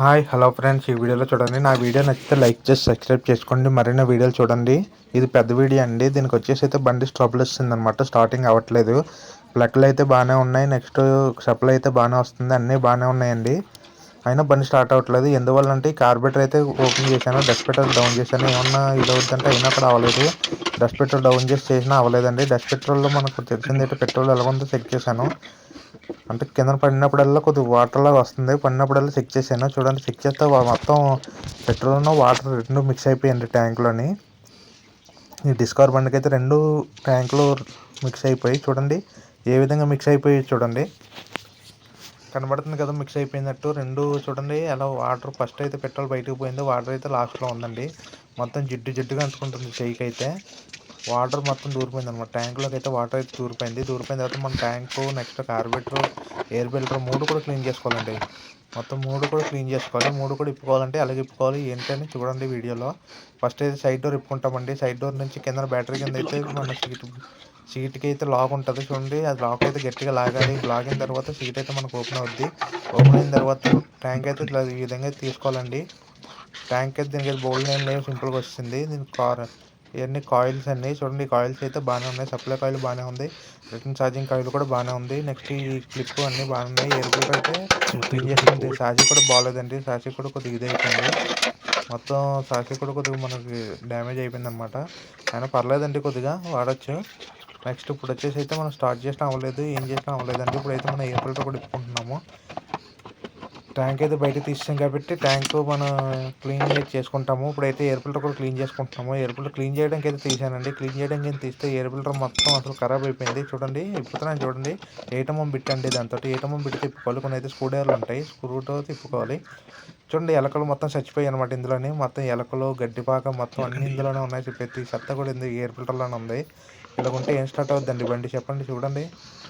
Hi hello friends. ఈ వీడియోలో చూడండి. నా వీడియో నచ్చితే లైక్ చేసి సబ్స్క్రైబ్ చేసుకోండి. మరిన్ని వీడియోలు చూడండి. ఇది పెద్ద వీడియో అండి. దీనికి వచ్చేసి అయితే బండి స్ట్రబుల్ వస్తుంది అనమాట స్టార్టింగ్ అవ్వట్లేదు. ప్లగ్లు అయితే బాగానే ఉన్నాయి. నెక్స్ట్ సప్లై అయితే బాగానే వస్తుంది. అన్నీ బాగానే ఉన్నాయండి. అయినా బండి స్టార్ట్ అవ్వట్లేదు. ఎందువల్ల అంటే కార్బెటర్ అయితే ఓపెన్ చేశాను. డస్ట్ పెట్రోల్ డౌన్ చేశాను. ఏమన్నా ఇది అవుతుందంటే అయినా అక్కడ అవ్వలేదు. డస్ట్ పెట్రోల్ డౌన్ చేసి చేసినా అవ్వలేదండి. డస్ట్ పెట్రోల్లో మనకు తెలిసింది అయితే పెట్రోల్ ఎలా ఉందో చెక్ చేశాను. అంటే కింద పడినప్పుడల్లా కొద్దిగా వాటర్ లాగా వస్తుంది. పడినప్పుడల్లా చెక్ చేశాను. చూడండి చెక్ చేస్తే మొత్తం పెట్రోల్ వాటర్ రెండు మిక్స్ అయిపోయింది ట్యాంక్లోని. ఈ డిస్కవర్ బండికి అయితే రెండు ట్యాంకులు మిక్స్ అయిపోయి చూడండి ఏ విధంగా మిక్స్ అయిపోయి చూడండి. కనబడుతుంది కదా మిక్స్ అయిపోయినట్టు. రెండు చూడండి అలా వాటర్ ఫస్ట్ అయితే పెట్రోల్ బయటకు పోయింది వాటర్ అయితే లాస్ట్లో ఉందండి. మొత్తం జిడ్డు జిడ్డుగా అంటుకుంటుంది చెయ్యికి అయితే వాటర్ మొత్తం దూరిపోయింది అనమాట ట్యాంక్లోకి అయితే వాటర్ అయితే దూరిపోయింది. దూరిపోయిన తర్వాత మన tank next carburettor air filter మూడు కూడా క్లీన్ చేసుకోవాలండి. మొత్తం మూడు కూడా క్లీన్ చేసుకోవాలి. మూడు కూడా ఇప్పుకోవాలంటే అలాగే ఇప్పుకోవాలి ఏంటని చూడండి వీడియోలో. ఫస్ట్ అయితే సైడ్ డోర్ ఇప్పుకుంటామండి. సైడ్ డోర్ నుంచి కింద బ్యాటరీ కింద అయితే మన సీట్ సీట్కి అయితే లాక్ ఉంటుంది చూడండి. అది లాక్ అయితే గట్టిగా లాగాలి. లాగిన తర్వాత సీట్ అయితే మనకు ఓపెన్ అవుద్ది. ఓపెన్ అయిన తర్వాత ట్యాంక్ అయితే ఇట్లా ఈ విధంగా తీసుకోవాలండి. ట్యాంక్ అయితే దీనికి అయితే బోల్డ్ ఏం లేవు. సింపుల్గా వస్తుంది. దీనికి కార్ ఇవన్నీ కాయిల్స్ అన్నీ చూడండి కాయిల్స్ అయితే బాగానే ఉన్నాయి. సప్లై కాయిల్ బాగానే ఉంది. రిటర్న్ ఛార్జింగ్ కాయిల్ కూడా బాగానే ఉంది. నెక్స్ట్ ఈ క్లిప్ అన్నీ బాగానే ఉన్నాయి. కూలర్ అయితే క్లీన్ చేసుకుంది సాజీ కూడా బాగాలేదండి సాజీ కూడా కొద్దిగా ఇది అయిపోయింది. మొత్తం సాజీ కూడా కొద్దిగా మనకి డ్యామేజ్ అయిపోయింది అనమాట అయినా పర్లేదండి కొద్దిగా వాడచ్చు. నెక్స్ట్ ఇప్పుడు వచ్చేసి అయితే మనం స్టార్ట్ చేసినా అవ్వలేదు. ఏం చేసినా అవ్వలేదండి. ఇప్పుడైతే మనం ఫిల్టర్ కూడా ఇప్పుకుంటున్నాము ట్యాంక్ అయితే బయట తీసాం కాబట్టి ట్యాంక్ మనం క్లీన్ చేసుకుంటాము. ఇప్పుడైతే ఎయిర్ ఫిల్టర్ కూడా క్లీన్ చేసుకుంటున్నాము. ఎయిర్ ఫిల్టర్ క్లీన్ చేయడానికి అయితే తీసానండి. క్లీన్ చేయడానికి తీస్తే ఎయిర్ ఫిల్టర్ మొత్తం అసలు ఖరాబ్ అయిపోయింది. చూడండి ఇప్పుతున్నాను చూడండి. ఏటమం బిట్ అండి దాంతో ఏటమం బిట్ తిప్పుకోవాలి కొన్ని అయితే స్క్రూ డ్రైవర్లు ఉంటాయి. స్క్రూతో తిప్పుకోవాలి. చూడండి ఎలకలు మొత్తం చచ్చిపోయాయి అనమాట ఇందులోనే. మొత్తం ఎలకలు గడ్డిపాక మొత్తం అన్ని ఇందులోనే ఉన్నాయి. ప్రతి చెత్త కూడా ఇందులో ఎయిర్ ఫిల్టర్లోనే ఉంది? ఇలాగుంటే ఉంటే ఏం స్టార్ట్ అవుద్దండి? బండి చెప్పండి చూడండి.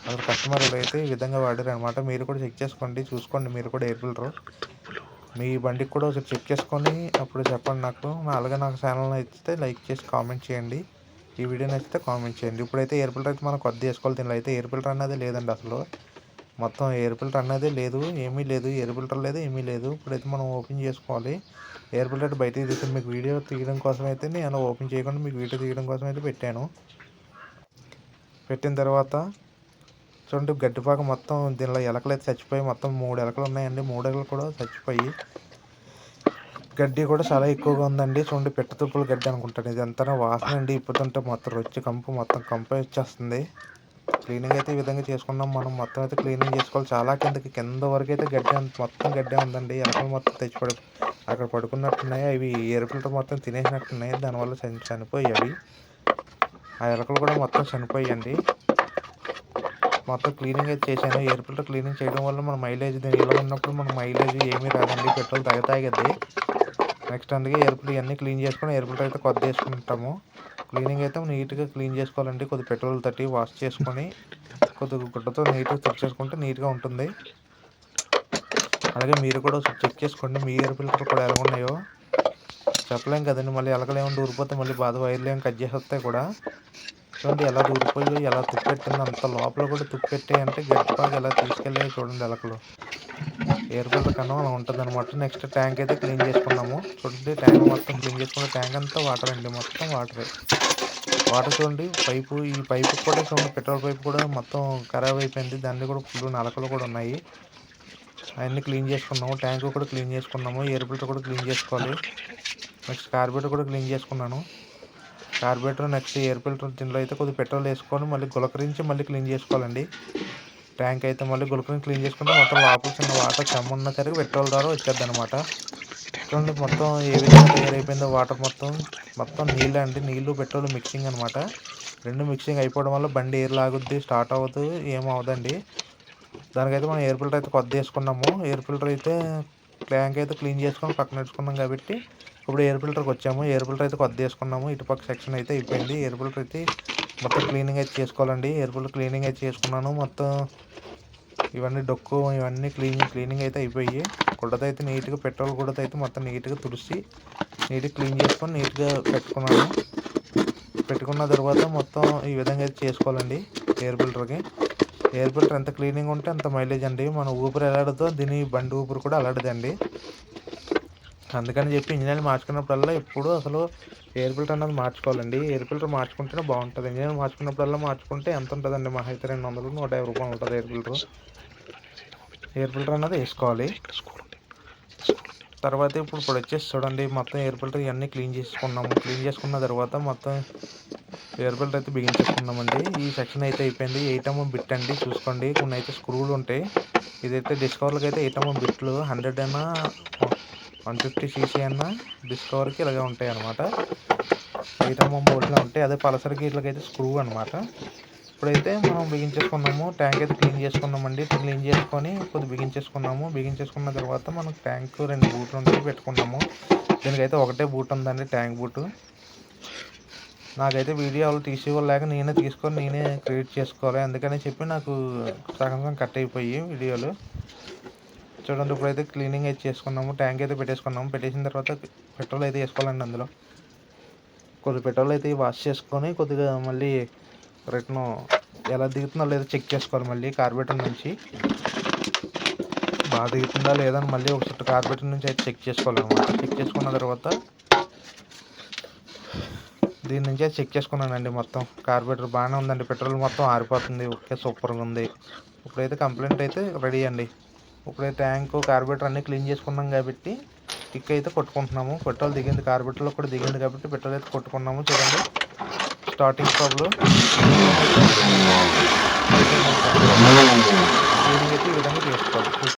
అసలు కస్టమర్లు అయితే ఈ విధంగా వాడారు అనమాట మీరు కూడా చెక్ చేసుకోండి చూసుకోండి. మీరు కూడా ఎయిర్ ఫిల్టర్ మీ బండికి కూడా ఒకసారి చెక్ చేసుకొని అప్పుడు చెప్పండి నాకు. అలాగే నాకు ఛానల్ నచ్చితే లైక్ చేసి కామెంట్ చేయండి. ఈ వీడియో నచ్చితే కామెంట్ చేయండి. ఇప్పుడైతే ఎయిర్ ఫిల్టర్ అయితే మనం కొద్ది చేసుకోవాలి దీనిలో. అయితే ఎయిర్ ఫిల్టర్ అనేది లేదండి అసలు. మొత్తం ఎయిర్ ఫిల్టర్ అనేది లేదు ఏమీ లేదు. ఎయిర్ ఫిల్టర్ లేదు ఏమీ లేదు. ఇప్పుడైతే మనం ఓపెన్ చేసుకోవాలి. ఎయిర్ ఫిల్టర్ బయటికి తీస్తే మీకు వీడియో తీయడం కోసం అయితే నేను ఓపెన్ చేయకుండా మీకు వీడియో తీయడం కోసం అయితే పెట్టాను. పెట్టిన తర్వాత చూడండి గడ్డిపాక మొత్తం దీనిలో ఎలకలు అయితే చచ్చిపోయి మొత్తం మూడు ఎలకలు ఉన్నాయండి. మూడు ఎలకలు కూడా చచ్చిపోయి గడ్డి కూడా చాలా ఎక్కువగా ఉందండి. చూడండి తుప్పులు గడ్డి అనుకుంటాను. ఇది ఎంత వాసన అండి. ఇప్పుతుంటే మొత్తం రొచ్చి కంపు మొత్తం కంపే వచ్చేస్తుంది. క్లీనింగ్ అయితే ఈ విధంగా చేసుకున్నాం. మనం మొత్తం అయితే క్లీనింగ్ చేసుకోవాలి. చాలా కిందకి కింద వరకు అయితే గడ్డి మొత్తం గడ్డి ఉందండి. ఎలకలు మొత్తం తెచ్చిపడి అక్కడ పడుకున్నట్టున్నాయి. అవి ఎరుపులతో మొత్తం తినేసినట్టున్నాయి. దానివల్ల చనిపోయి అవి. ఆ ఎలకలు కూడా మొత్తం చనిపోయాయండి. మొత్తం క్లీనింగ్ అయితే చేశాను. ఎయిర్ ఫిల్టర్ క్లీనింగ్ చేయడం వల్ల మన మైలేజ్ ఇలా ఉన్నప్పుడు మన మైలేజ్ ఏమీ రాదండి. పెట్రోల్ తగ్గ తాగద్ది. నెక్స్ట్ అందుకే ఎయిర్ ఫిల్టర్ ఇవన్నీ క్లీన్ చేసుకొని ఎయిర్ ఫిల్టర్ అయితే కొద్ది వేసుకుంటాము. క్లీనింగ్ అయితే నీట్గా క్లీన్ చేసుకోవాలండి. కొద్ది పెట్రోల్ తట్టి వాష్ చేసుకొని కొద్దిగా గుడ్డతో నీట్గా చెక్ చేసుకుంటే నీట్గా ఉంటుంది. అలాగే మీరు కూడా చెక్ చేసుకోండి. మీ ఎయిర్ ఫిల్టర్ కూడా ఎలా ఉన్నాయో చెప్పలేం కదండి. మళ్ళీ ఎలకలు ఊరిపోతే మళ్ళీ బాధ వైర్లేం కట్ చేసేస్తాయి కూడా చూడండి ఎలా ఊరిపోయో ఎలా తుప్పెట్టింది అంత లోపల కూడా తుప్పెట్టాయి అంటే గట్టిపాగా ఎలా తీసుకెళ్ళాయి చూడండి ఎలకలు. ఎయిర్ ఫిల్టర్ కన్నా అలా ఉంటుంది అనమాట నెక్స్ట్ ట్యాంక్ అయితే క్లీన్ చేసుకున్నాము చూడండి ట్యాంక్ మొత్తం క్లీన్ చేసుకున్న ట్యాంక్ అంతా వాటర్ అండి. మొత్తం వాటరే. వాటర్ చూడండి పైపు ఈ పైపు కూడా చూడండి పెట్రోల్ పైపు కూడా మొత్తం ఖరాబ్ అయిపోయింది. దాన్ని కూడా ఫుల్ నలకలు కూడా ఉన్నాయి. అవన్నీ క్లీన్ చేసుకున్నాము ట్యాంక్ కూడా క్లీన్ చేసుకున్నాము ఎయిర్ ఫిల్టర్ కూడా క్లీన్ చేసుకోవాలి. నెక్స్ట్ కార్బేటర్ కూడా క్లీన్ చేసుకున్నాను. కార్బేటర్ నెక్స్ట్ ఎయిర్ ఫిల్టర్ దీనిలో అయితే కొద్దిగా పెట్రోల్ వేసుకొని మళ్ళీ గులకరించి మళ్ళీ క్లీన్ చేసుకోవాలండి. ట్యాంక్ అయితే మళ్ళీ గులకరించి క్లీన్ చేసుకుంటే మొత్తం లోపల చిన్న వాటర్ చెమ్మున్న సరికి పెట్రోల్ ద్వారా వచ్చేది అనమాట చూడండి మొత్తం ఏ విధంగా తయారైపోయిందో వాటర్ మొత్తం మొత్తం నీళ్ళు అండి. నీళ్ళు పెట్రోల్ మిక్సింగ్ అనమాట రెండు మిక్సింగ్ అయిపోవడం వల్ల బండి ఎయిర్ లాగుద్ది స్టార్ట్ అవ్వదు ఏమవుదండి దానికైతే మనం ఎయిర్ ఫిల్టర్ అయితే కొద్ది వేసుకున్నాము. ఎయిర్ ఫిల్టర్ అయితే ట్యాంక్ అయితే క్లీన్ చేసుకొని పక్కన పెట్టుకున్నాం కాబట్టి ఇప్పుడు ఎయిర్ ఫిల్టర్కి వచ్చాము. ఎయిర్ ఫిల్టర్ అయితే కొద్ది వేసుకున్నాము. ఇటుపక్క సెక్షన్ అయితే అయిపోయింది. ఎయిర్ ఫిల్టర్ అయితే మొత్తం క్లీనింగ్ అయితే చేసుకోవాలండి. ఎయిర్ ఫిల్టర్ క్లీనింగ్ అయితే చేసుకున్నాను. మొత్తం ఇవన్నీ డొక్కు ఇవన్నీ క్లీనింగ్ క్లీనింగ్ అయితే అయిపోయి గుడ్డతో అయితే నీట్గా పెట్రోల్ గుడ్డతో అయితే మొత్తం నీట్గా తుడిచి నీట్గా క్లీన్ చేసుకొని నీట్గా పెట్టుకున్నాను. పెట్టుకున్న తర్వాత మొత్తం ఈ విధంగా అయితే చేసుకోవాలండి ఎయిర్ ఫిల్టర్కి. ఎయిర్ ఫిల్టర్ ఎంత క్లీనింగ్ ఉంటే అంత మైలేజ్ అండి. మన ఊపిరి ఎలాడదో దీని బండి ఊపిరి కూడా అలాడదండి అందుకని చెప్పి ఇంజిన్ ఆయిల్ మార్చుకున్నప్పుడల్లా ఎప్పుడు అసలు ఎయిర్ ఫిల్టర్ అన్నది మార్చుకోవాలండి. ఎయిర్ ఫిల్టర్ మార్చుకుంటేనే బాగుంటుంది. ఇంజిన్ ఆయిల్ మార్చుకున్నప్పుడల్లా మార్చుకుంటే ఎంత ఉంటుందండి మా అయితే రెండు వందలు నూట యాభై రూపాయలు ఉంటుంది ఎయిర్ ఫిల్టర్. ఎయిర్ ఫిల్టర్ అన్నది వేసుకోవాలి. తర్వాత ఇప్పుడు ఇప్పుడు వచ్చేసి చూడండి మొత్తం ఎయిర్ ఫిల్టర్ ఇవన్నీ క్లీన్ చేసుకున్నాము. క్లీన్ చేసుకున్న తర్వాత మొత్తం ఎయిర్ ఫిల్టర్ అయితే బిగించేసుకున్నామండి ఈ సెక్షన్ అయితే అయిపోయింది. ఎయిట్ బిట్ అండి. చూసుకోండి. కొన్ని అయితే స్క్రూలు ఉంటాయి. ఇదైతే డిస్కవర్లకి అయితే ఎయిట్ బిట్లు హండ్రెడ్ అయినా వన్ ఫిఫ్టీ సీసీ అన్న డిస్కవర్కి ఇలాగే ఉంటాయి అనమాట ఎయిట్ ఎంఎం బోల్ట్లో ఉంటాయి. అదే పల్సర్ గీట్లకి అయితే స్క్రూ అనమాట ఇప్పుడైతే మనం బిగించేసుకున్నాము ట్యాంక్ అయితే క్లీన్ చేసుకున్నామండి క్లీన్ చేసుకొని కొద్దిగా బిగించేసుకున్నాము బిగించేసుకున్న తర్వాత మనం ట్యాంక్ రెండు బూట్లు ఉంటాయి పెట్టుకున్నాము దీనికైతే ఒకటే బూట్ ఉందండి ట్యాంక్ బూటు. నాకైతే వీడియో వాళ్ళు తీసేవాళ్ళక నేనే తీసుకొని నేనే క్రియేట్ చేసుకోవాలి. అందుకని చెప్పి నాకు సగం సగం కట్ అయిపోయి వీడియోలు. చూడండి ఇప్పుడైతే క్లీనింగ్ అయితే చేసుకున్నాము ట్యాంక్ అయితే పెట్టేసుకున్నాము. పెట్టేసిన తర్వాత పెట్రోల్ అయితే వేసుకోవాలండి అందులో. కొద్ది పెట్రోల్ అయితే వాష్ చేసుకొని కొద్దిగా మళ్ళీ రిటర్న్ ఎలా దిగుతుందో లేదో చెక్ చేసుకోవాలి మళ్ళీ కార్బెటర్ నుంచి. బాగా దిగుతుందా లేదా అని మళ్ళీ ఒక చుట్టూ నుంచి అయితే చెక్ చేసుకోవాలన్నమాట. చెక్ చేసుకున్న తర్వాత దీని నుంచి అయితే చెక్ చేసుకున్నానండి మొత్తం. కార్బెటర్ బాగానే ఉందండి పెట్రోల్ మొత్తం ఆరిపోతుంది. ఓకే సూపర్గా ఉంది. ఇప్పుడైతే కంప్లైంట్ అయితే రెడీ అండి. ఇప్పుడే ట్యాంక్ కార్బోరేటర్ అన్నీ క్లీన్ చేసుకున్నాం కాబట్టి టిక్ అయితే కొట్టుకుంటున్నాము. పెట్రోల్ దిగింది కార్బోరేటర్లో కూడా దిగింది కాబట్టి పెట్రోల్ అయితే కొట్టుకున్నాము. చూడండి. స్టార్టింగ్ ప్రాబ్లం అయితే ఈ విధంగా చేసుకోవాలి.